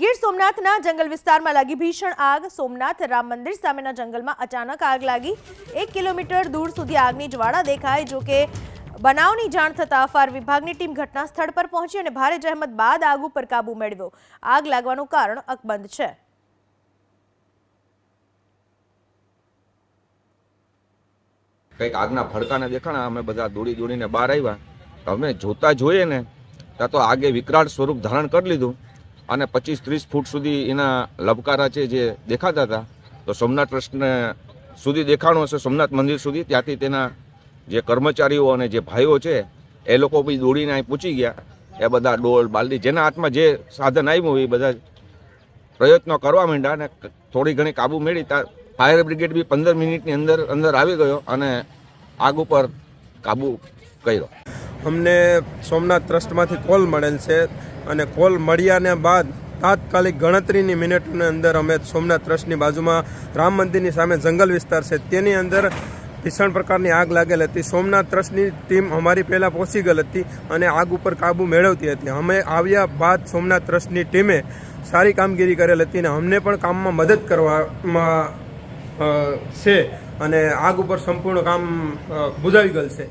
ગીર સોમનાથના જંગલ વિસ્તારમાં લાગી ભીષણ આગ. સોમનાથ રામ મંદિર સામેના જંગલમાં અચાનક આગ લાગી. એક કિલોમીટર દૂર સુધી આગની જ્વાળા દેખાય જો કે બનાવની જાણ થતાં ફાયર વિભાગની ટીમ ઘટના સ્થળ પર પહોંચી અને ભારે જહેમત બાદ આગ ઉપર કાબુ મેળવ્યો. આગ લાગવાનું કારણ અકબંધ છે. કંઈક આગના ભડકાને દેખાણા, અમે બધા દોડી દોડીને બહાર આવ્યા. અમે જોતા જોઈએ ને, ત્યાં તો આગે વિકરાળ સ્વરૂપ ધારણ કરી લીધું. અને પચીસ ત્રીસ ફૂટ સુધી એના લબકારા છે જે દેખાતા હતા. તો સોમનાથ ટ્રસ્ટને સુધી દેખાણું હશે, સોમનાથ મંદિર સુધી. ત્યાંથી તેના જે કર્મચારીઓ અને જે ભાઈઓ છે, એ લોકો બી દોડીને અહીં પૂછી ગયા. એ બધા ડોલ બાલદી જેના હાથમાં જે સાધન આવ્યું એ બધા પ્રયત્નો કરવા માંડ્યા અને થોડી ઘણી કાબુ મેળવી. ત્યાં ફાયર બ્રિગેડ બી પંદર મિનિટની અંદર અંદર આવી ગયો અને આગ ઉપર કાબુ કર્યો. અમને સોમનાથ ટ્રસ્ટમાંથી કોલ મળેલ છે અને કોલ મળ્યાને બાદ તાત્કાલિક ગણતરીની મિનિટની અંદર અમે સોમનાથ ટ્રસ્ટની બાજુમાં રામ મંદિરની સામે જંગલ વિસ્તાર છે. તેની અંદર ભીષણ પ્રકારની આગ લાગેલ હતી. સોમનાથ ટ્રસ્ટની ટીમ અમારી પહેલાં પહોંચી ગયેલ હતી અને આગ ઉપર કાબુ મેળવતી હતી. અમે આવ્યા બાદ સોમનાથ ટ્રસ્ટની ટીમે સારી કામગીરી કરેલ હતી અને અમને પણ કામમાં મદદ કરવામાં છે અને આગ ઉપર સંપૂર્ણ કામ બુજાવી ગયેલ છે.